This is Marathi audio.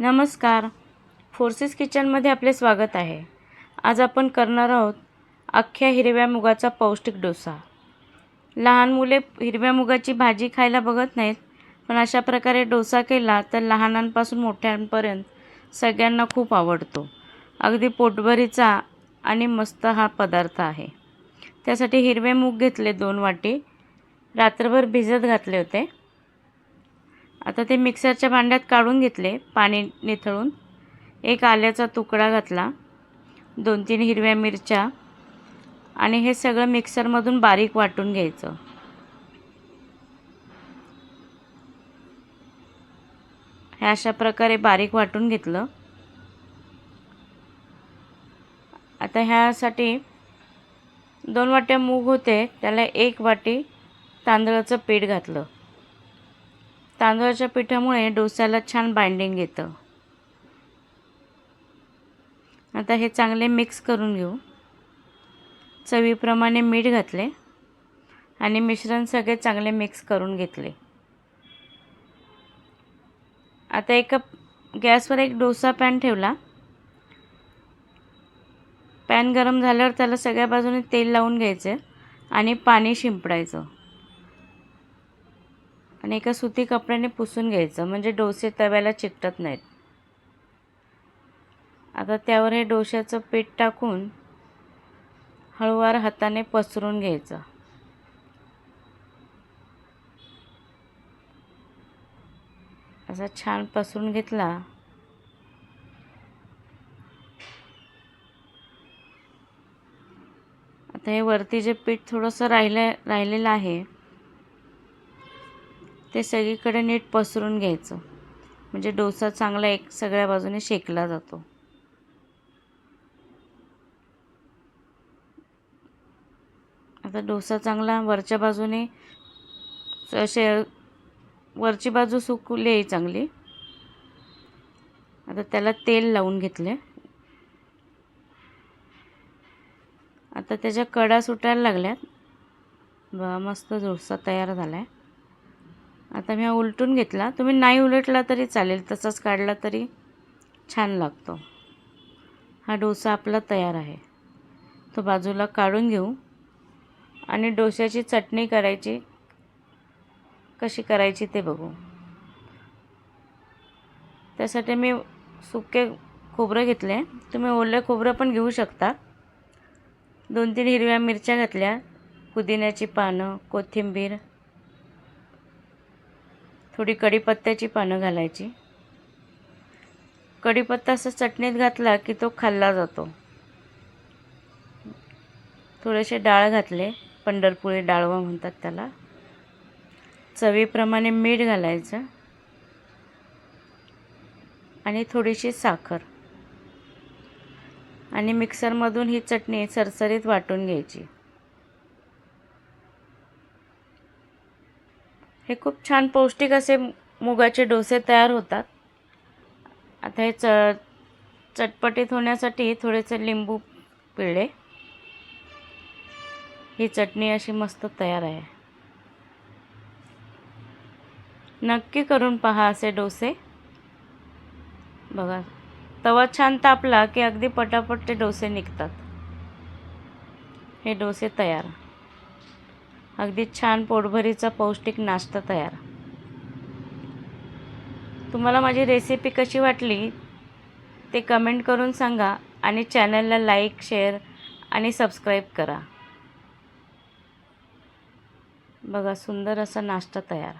नमस्कार. फोर्सेस किचनमध्ये आपले स्वागत आहे. आज आपण करणार आहोत अख्ख्या हिरव्या मुगाचा पौष्टिक डोसा. लहान मुले हिरव्या मुगाची भाजी खायला बघत नाहीत पण अशा प्रकारे डोसा केला तर लहानांपासून मोठ्यांपर्यंत सगळ्यांना खूप आवडतो. अगदी पोटभरीचा आणि मस्त हा पदार्थ आहे. त्यासाठी हिरवे मूग घेतले दोन वाटी. रात्रभर भिजत घातले होते. आता ते मिक्सरच्या भांड्यात काढून घेतले पाणी निथळून. एक आल्याचा तुकडा घातला दोन तीन हिरव्या मिरच्या आणि हे सगळं मिक्सरमधून बारीक वाटून घ्यायचं. हे अशा प्रकारे बारीक वाटून घेतलं. आता ह्यासाठी दोन वाट्या मूग होते त्याला एक वाटी तांदळाचं पीठ घातलं. तांदळाच्या पिठामुळे डोस्याला छान बाइंडिंग येतं. आता हे चांगले मिक्स करून घेऊ. चवीप्रमाणे मीठ घातले आणि मिश्रण सगळे चांगले मिक्स करून घेतले. आता एका गॅसवर एक डोसा पॅन ठेवला. पॅन गरम झाल्यावर त्याला सगळ्या बाजूने तेल लावून घ्यायचं आणि पाणी शिंपडायचं. आणि एका सुती कपड्याने पुसून घ्यायचं. म्हणजे डोसे तव्याला चिकटत नाहीत. आता त्यावर हे डोश्याचं पीठ टाकून हळूवार हाताने पसरून घ्यायचं. असा छान पसरून घेतला. आता हे वरती जे पीठ थोडंसं राहिलं राहिलेलं आहे ते सगळीकडे नीट पसरून घ्यायचं. म्हणजे डोसा चांगला एक सगळ्या बाजूने शेकला जातो. आता डोसा चांगला वरच्या बाजूने असे वरची बाजू सुकली चांगली. आता त्याला तेल लावून घेतले. आता त्याच्या कडा सुटायला लागल्यात. बा मस्त डोसा तयार झाला आहे आता मी हा उलटून घेतला. तुम्ही नाही उलटला तरी चालेल तसाच काढला तरी छान लागतो. हा डोसा आपला तयार आहे. तो बाजूला काढून घेऊ. आणि डोश्याची चटणी करायची. कशी करायची ते बघू. त्यासाठी मी सुके खोबरं घेतले. तुम्ही ओलं खोबरं पण घेऊ शकता. दोन तीन हिरव्या मिरच्या घातल्या. पुदिन्याची पानं कोथिंबीर थोडी कढीपत्त्याची पानं घालायची. कढीपत्ता असं चटणीत घातला की तो खाल्ला जातो. थोडेसे डाळ घातले पंढरपुरी डाळवा म्हणतात त्याला. चवीप्रमाणे मीठ घालायचं. आणि थोडीशी साखर. आणि मिक्सरमधून ही चटणी सरसरीत वाटून घ्यायची. हे खूप छान पौष्टिक असे मुगाचे डोसे तयार होतात. आता हे च चटपटीत होण्यासाठी थोडेसे लिंबू पिळले. ही चटणी अशी मस्त तयार आहे. नक्की करून पहा असे डोसे. बघा तवा छान तापला की अगदी पटापट ते डोसे निघतात. हे डोसे तयार. अगदी छान पोटभरीचा पौष्टिक नाश्ता तयार. तुम्हाला माझी रेसिपी कशी वाटली ते कमेंट करून सांगा आणि चॅनलला लाईक शेअर आणि सबस्क्राईब करा. बघा सुंदर असा नाश्ता तयार.